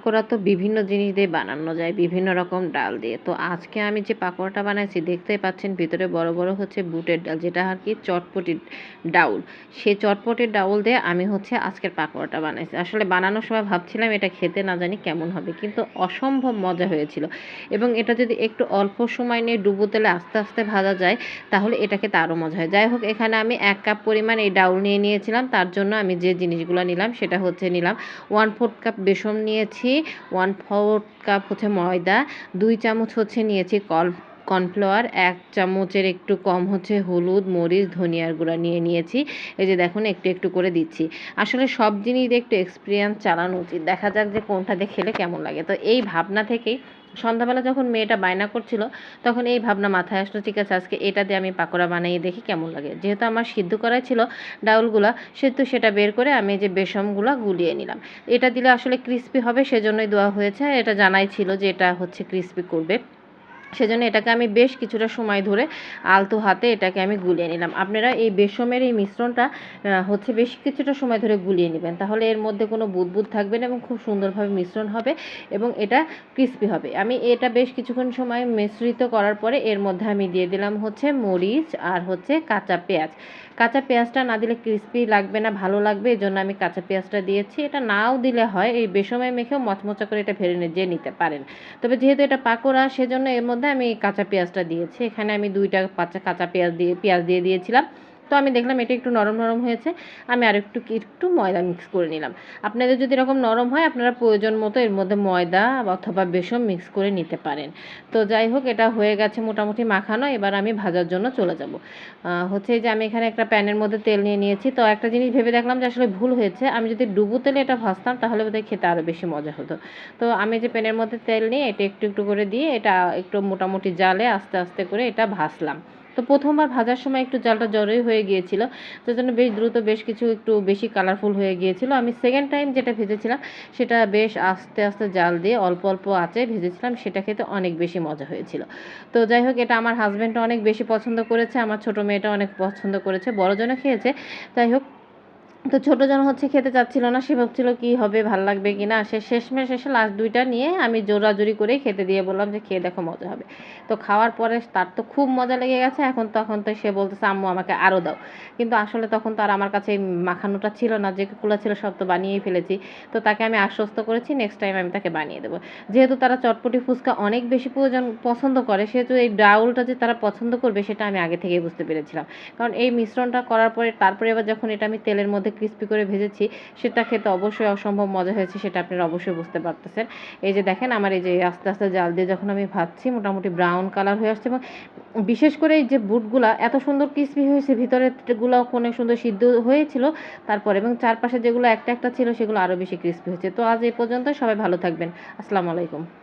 পাকোড়া তো বিভিন্ন জিনিস দিয়ে বানানো যায়, বিভিন্ন রকম ডাল দিয়ে। তো আজকে আমি যে পাকোড়াটা বানাইছি, দেখতেই পাচ্ছেন ভিতরে বড় বড় হচ্ছে বুটের ডাল, যেটা আর কি চটপটি ডাউল। সেই চটপটি ডাউল দিয়ে আমি হচ্ছে আজকের পাকোড়াটা বানাইছি। আসলে বানানোর সময় ভাবছিলাম এটা খেতে না জানি কেমন হবে, কিন্তু অসম্ভব মজা হয়েছিল। এবং এটা যদি একটু অল্প সময় নিয়ে ডুবো তেলে আস্তে আস্তে ভাজা যায়, তাহলে এটাকে তারও মজা হয়। যাই হোক, এখানে আমি এক কাপ পরিমাণ এই ডাউল নিয়ে নিয়েছিলাম। তার জন্য আমি যে জিনিসগুলো নিলাম, সেটা হচ্ছে নিলাম। ওয়ান ফোর্থ কাপ বেসন নিয়েছি। ওয়ান ফোর কাপ হচ্ছে ময়দা দুই চামচ হচ্ছে নিয়েছি কল কর্নফ্লাওয়ার, এক চামচের একটু কম হচ্ছে হলুদ, মরিচ, ধনিয়ার গুঁড়া নিয়ে নিয়েছি। এই যে দেখুন, একটু একটু করে দিচ্ছি। আসলে সব জিনিস একটু এক্সপিরিয়েন্স চালানো উচিত। দেখা যাক যে কোনটা দিয়ে খেলে কেমন লাগে। তো এই ভাবনা থেকেই সন্ধ্যাবেলা যখন মেয়েটা বায়না করছিল, তখন এই ভাবনা মাথায় আসলো, ঠিক আছে, আজকে এটা দিয়ে আমি পাকোড়া বানিয়ে দেখি কেমন লাগে। যেহেতু আমার সিদ্ধ করাই ছিল ডাউলগুলা সেহেতু সেটা বের করে আমি যে বেসমগুলো গুলিয়ে নিলাম। এটা দিলে আসলে ক্রিস্পি হবে, সেজন্যই দেওয়া হয়েছে। এটা জানাই ছিল যে এটা হচ্ছে ক্রিস্পি করবে। সেজন্য এটাকে আমি বেশ কিছুটা সময় ধরে আলতো হাতে এটাকে আমি গুলিয়ে নিলাম। আপনারা এই বেসমের এই মিশ্রণটা হচ্ছে বেশ কিছুটা সময় ধরে গুলিয়ে নেবেন। তাহলে এর মধ্যে কোনো বুদবুদ থাকবে না এবং খুব সুন্দরভাবে মিশ্রণ হবে এবং এটা ক্রিস্পি হবে। আমি এটা বেশ কিছুক্ষণ সময় মিশ্রিত করার পরে এর মধ্যে আমি দিয়ে দিলাম হচ্ছে মরিচ আর হচ্ছে কাঁচা পেঁয়াজ। কাঁচা পেঁয়াজটা না দিলে ক্রিসপি লাগবে না, ভালো লাগবে এই জন্য আমি কাঁচা পেঁয়াজটা দিয়েছি। এটা নাও দিলে হয়, এই বেসময় মেখেও মচমচা করে এটা ফেরে যে নিতে পারেন। তবে যেহেতু এটা পাকোড়া, সেজন্য এর মধ্যে আমি কাঁচা পেঁয়াজটা দিয়েছি। এখানে আমি দুইটা কাঁচা পেঁয়াজ দিয়ে পেঁয়াজ দিয়ে দিয়েছিলাম। তো আমি দেখলাম এটা একটু নরম নরম হয়েছে। আমি আর একটু একটু ময়দা মিক্স করে নিলাম। আপনাদের যদি এরকম নরম হয়, আপনারা প্রয়োজন মতো এর মধ্যে ময়দা অথবা বেসন মিক্স করে নিতে পারেন। তো যাই হোক, এটা হয়ে গেছে মোটামুটি মাখানো। এবার আমি ভাজার জন্য চলে যাব। হচ্ছে যে আমি এখানে একটা প্যানের মধ্যে তেল নিয়ে নিয়েছি। তো একটা জিনিস ভেবে দেখলাম যে আসলে ভুল হয়েছে। আমি যদি ডুবো তেলে এটা ভাজতাম, তাহলে বোধহয় খেতে আরও বেশি মজা হতো। তো আমি যে প্যানের মধ্যে তেল নিয়ে এটা একটু একটু করে দিয়ে এটা একটু মোটামুটি জালে আস্তে আস্তে করে এটা ভাজলাম। তো প্রথমবার ভাজার সময় একটু জালটা জড়োই হয়ে গিয়েছিল, তো জন্য বেশ দ্রুত বেশ কিছু একটু বেশি কালারফুল হয়ে গিয়েছিল। আমি সেকেন্ড টাইম যেটা ভেজেছিলাম, সেটা বেশ আস্তে আস্তে জাল দিয়ে অল্প অল্প আঁচে ভেজেছিলাম, সেটা খেতে অনেক বেশি মজা হয়েছিল। তো যাই হোক, এটা আমার হাজব্যান্ডটা অনেক বেশি পছন্দ করেছে, আমার ছোটো মেয়েটা অনেক পছন্দ করেছে, বড়জনও খেয়েছে। যাই হোক তো ছোটো জন হচ্ছে খেতে চাচ্ছিল না, সে ভাবছিল কী হবে, ভালো লাগবে কি না সে শেষমেশ শেষে লাস্ট দুইটা নিয়ে আমি জোরাজুরি করেই খেতে দিয়ে বললাম যে, খেয়ে দেখো, মজা হবে। তো খাওয়ার পরে তার তো খুব মজা লেগে গেছে, এখন তখন তো সে বলতেছে, আম্মু, আমাকে আরও দাও। কিন্তু আসলে তখন তো আর আমার কাছে মাখানোটা ছিল না, যে কুলা ছিল সব তো বানিয়েই ফেলেছি। তো তাকে আমি আশ্বস্ত করেছি নেক্সট টাইম আমি তাকে বানিয়ে দেবো। যেহেতু তারা চটপটি ফুচকা অনেক বেশি প্রয়োজন, পছন্দ করে, সেহেতু এই ডাউলটা যে তারা পছন্দ করবে, সেটা আমি আগে থেকেই বুঝতে পেরেছিলাম। কারণ এই মিশ্রণটা করার পরে, তারপরে আবার যখন এটা আমি তেলের মধ্যে ক্রিস্পি করে ভেজেছি, সেটা খেতে অবশ্যই অসম্ভব মজা হয়েছে, সেটা আপনারা অবশ্যই বুঝতে পারতেছেন। এই যে দেখেন আমার এই যে আস্তে আস্তে জাল দিয়ে যখন আমি ভাজছি, মোটামুটি ব্রাউন কালার হয়ে আসছে এবং বিশেষ করে এই যে বুটগুলা, এত সুন্দর ক্রিস্পি হয়েছে ভিতরেরগুলো অনেক সুন্দর সিদ্ধ হয়েছিল, তারপর এবং চারপাশে যেগুলো একটা একটা ছিল, সেগুলো আরও বেশি ক্রিস্পি হয়েছে। তো আজ এই পর্যন্ত সবাই ভালো থাকবেন। আসসালামু আলাইকুম।